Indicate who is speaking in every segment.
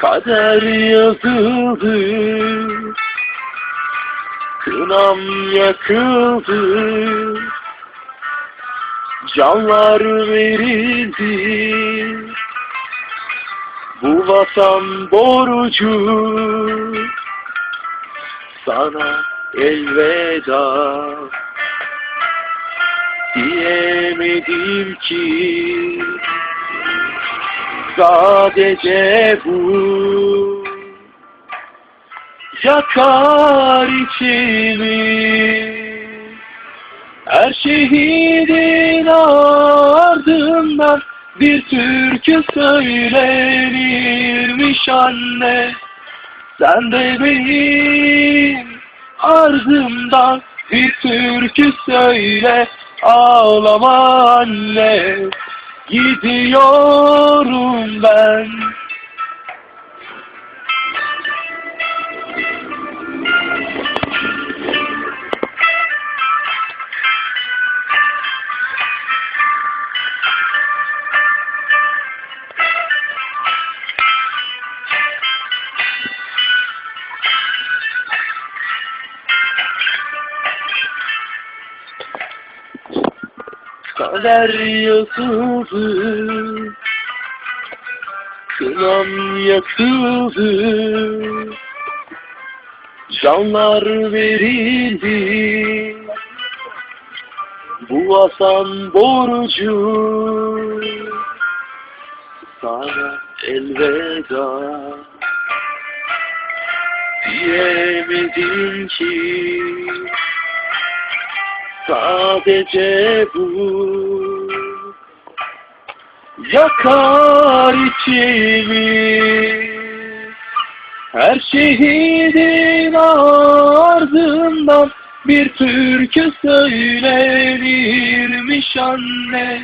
Speaker 1: Kader yazıldı. Kınam yakıldı. Canlar verildi. Bu vatan borcu Sana elveda Diyemedim ki Sadece bu. Yakar içimi. Her şehidin ardından Bir türkü söylenirmiş anne. Sen de benim ardımdan Bir türkü söyle Ağlama anne Gidiyorum ben Kader yazıldı Kınam yakıldı. Canlar verildi. Bu vatan borcu Sana elveda Diyemedim ki Sadece bu. Yakar içimi. Her şehidin ardından Bir türkü söylenirmiş anne.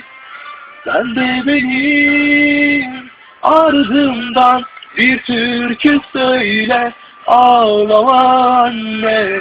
Speaker 1: Sen de benim ardımdan Bir türkü söyle Ağlama anne